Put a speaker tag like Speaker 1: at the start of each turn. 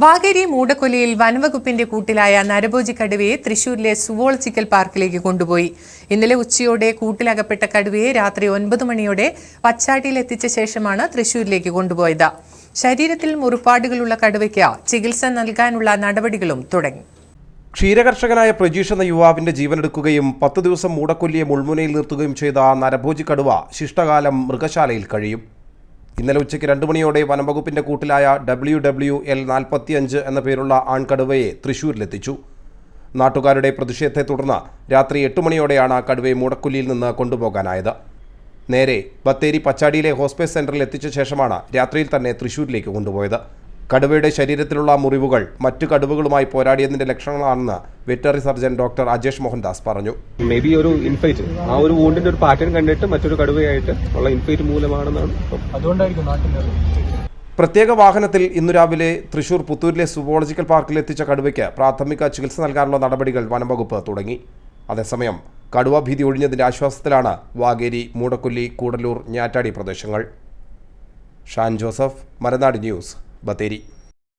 Speaker 1: വാഗേരി മൂടക്കൊലിയിൽ വനവകുപ്പിന്റെ കൂട്ടിലായ നരഭോജി കടുവയെ തൃശൂരിലെ സുവോളജിക്കൽ പാർക്കിലേക്ക് കൊണ്ടുപോയി. ഇന്നലെ ഉച്ചയോടെ കൂട്ടിലകപ്പെട്ട കടുവയെ രാത്രി ഒൻപത് മണിയോടെ പച്ചാട്ടിയിൽ എത്തിച്ച ശേഷമാണ് തൃശൂരിലേക്ക് കൊണ്ടുപോയത്. ശരീരത്തിൽ മുറിപ്പാടുകളുള്ള കടുവയ്ക്ക് ചികിത്സ നൽകാനുള്ള നടപടികളും തുടങ്ങി.
Speaker 2: ക്ഷീരകർഷകനായ പ്രജീഷ് എന്ന യുവാവിന്റെ ജീവനെടുക്കുകയും പത്ത് ദിവസം മൂടക്കൊല്ലിയെ മുൾമുനയിൽ നിർത്തുകയും ചെയ്ത നരഭോജി കടുവ ശിഷ്ടകാലം മൃഗശാലയിൽ കഴിയും. ഇന്നലെ ഉച്ചയ്ക്ക് രണ്ട് മണിയോടെ വനംവകുപ്പിന്റെ കൂട്ടിലായ ഡബ്ല്യു ഡബ്ല്യു എൽ നാൽപ്പത്തിയഞ്ച് എന്ന പേരുള്ള ആൺകടുവയെ തൃശൂരിലെത്തിച്ചു. നാട്ടുകാരുടെ പ്രതിഷേധത്തെ തുടർന്ന് രാത്രി എട്ട് മണിയോടെയാണ് കടുവയെ മൂടക്കുല്ലിയിൽ നിന്ന് കൊണ്ടുപോകാനായത്. നേരെ ബത്തേരി പച്ചാടിയിലെ ഹോസ്പേസ് സെന്ററിൽ എത്തിച്ച ശേഷമാണ് രാത്രിയിൽ തന്നെ തൃശൂരിലേക്ക് കൊണ്ടുപോയത്. കടുവയുടെ ശരീരത്തിലുള്ള മുറിവുകൾ മറ്റു കടുവകളുമായി പോരാടിയതിന്റെ ലക്ഷണങ്ങളാണെന്ന് veterinary surgeon doctor Ajesh Mohandas പറഞ്ഞു.
Speaker 3: മേ ബി ഒരു ഇൻഫൈറ്റ് ആ ഒരു വൂണ്ടിന്റെ ഒരു പാറ്റേൺ കണ്ടിട്ട് മറ്റൊരു കടുവയായിട്ട് ഉള്ള ഇൻഫൈറ്റ് മൂലമാണെന്നാണ്
Speaker 4: അതുകൊണ്ടായിരിക്കും
Speaker 2: പ്രത്യേക വാഹനത്തിൽ ഇന്നു രാവിലെ തൃശൂർ പുത്തൂരിലെ സുവോളജിക്കൽ പാർക്കിൽ എത്തിച്ച കടുവയ്ക്ക് പ്രാഥമിക ചികിത്സ നൽകാനുള്ള നടപടികൾ വനംവകുപ്പ് തുടങ്ങി. അതേസമയം കടുവ ഭീതി ഒഴിഞ്ഞതിന്റെ ആശ്വാസത്തിലാണ് വാഗേരി മൂടക്കൊല്ലി കൂടലൂർ ഞാറ്റാടി പ്രദേശങ്ങൾ. ഷാൻ ജോസഫ് മരനാട് ന്യൂസ്. ബത്തേരി